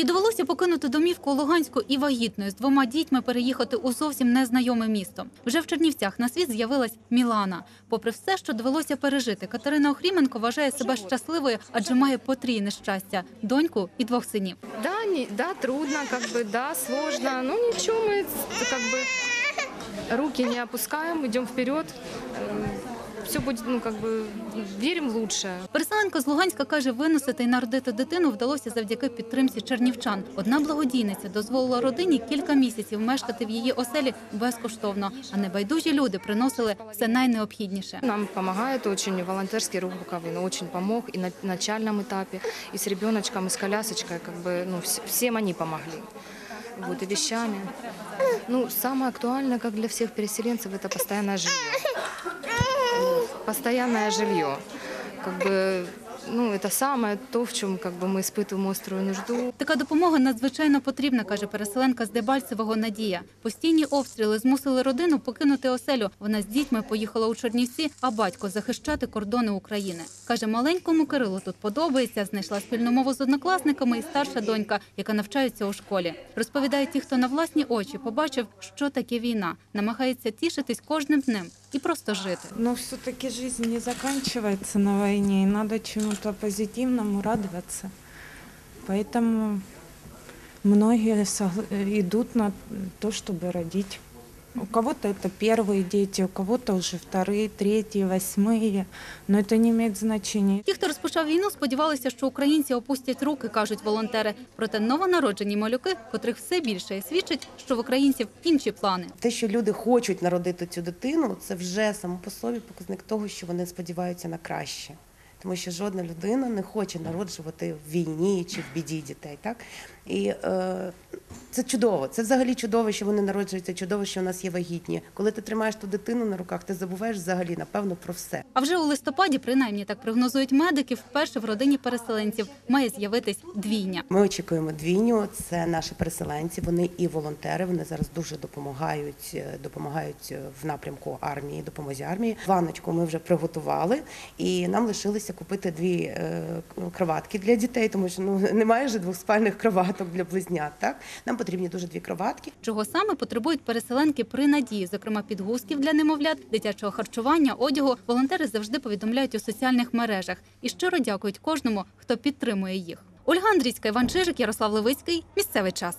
Їй довелося покинути домівку у Луганську і вагітною з двома дітьми переїхати у зовсім незнайоме місто. Вже в Чернівцях на світ з'явилась Мілана. Попри все, що довелося пережити, Катерина Охріменко вважає себе щасливою, адже має потрійне щастя доньку і двох синів. Да, не, да, трудно, как бы, да, сложно. Ну ничего, мы как бы руки не опускаем, идем вперед. Все будет, ну как бы, верим в лучшее. Переселенка з Луганська каже, виносити і народити дитину вдалося завдяки підтримці чернівчан. Одна благодійниця дозволила родині кілька місяців мешкати в її оселі безкоштовно, а небайдужі люди приносили все найнеобхідніше. Нам помогает очень волонтерский рух Буковины, очень помог и на начальном этапе, и с ребеночком, и с колясочкой, как бы, ну, вс- всем они помогли. Вот, и вещами. Ну, самое актуальное, как для всех переселенцев, это постоянное жилье. Вот, Постоянное жилье. Как бы, ну, это самое то, в чем как бы, мы испытываем острую нужду. Така допомога надзвичайно потрібна, каже переселенка з Дебальцевого Надія. Постійні обстріли змусили родину покинути оселю. Вона з дітьми поїхала у Чернівці, а батько захищати кордони України. Каже, маленькому Кирилу тут подобається. Знайшла спільну мову з однокласниками і старша донька, яка навчається у школі. Розповідає ті, хто на власні очі побачив, що таке війна, намагається тішитись кожним днем і просто жити. Но все-таки жизнь не заканчивается на войне, и надо чему-то позитивному радоваться. Поэтому многие идут на то, чтобы родить. У кого-то это первые дети, у кого-то уже вторые, третьи, восьмые, но это не имеет значения. Ті, хто розпочав війну, сподівалися, що українці опустять руки, кажуть волонтери. Проте новонароджені малюки, котрих все більше, і свідчить, що в українців інші плани. Те, що люди хочуть народити цю дитину, це вже само по собі показник того, що вони сподіваються на краще. Тому що жодна людина не хоче народжувати в війні чи в біді дітей. Так? І е, це чудово. Це взагалі чудово, що вони народжуються, чудово, що у нас є вагітні. Коли ти тримаєш ту дитину на руках, ти забуваєш взагалі, напевно, про все. А вже у листопаді, принаймні так прогнозують медики, вперше в родині переселенців має з'явитись двійня. Ми очікуємо двійню. Це наші переселенці. Вони і волонтери. Вони зараз дуже допомагають, е, допомагають в напрямку армії, допомозі армії. Ванночку ми вже приготували, і нам лишилося купити дві е, кроватки для дітей, тому що ну немає вже двохспальних кроваток для близнят. Так нам потрібні дуже дві кроватки. Чого саме потребують переселенки при надії, зокрема підгузків для немовлят, дитячого харчування, одягу. Волонтери завжди повідомляють у соціальних мережах і щиро дякують кожному, хто підтримує їх. Ольга Андрійська, Іван Чижик, Ярослав Левицький. Місцевий час.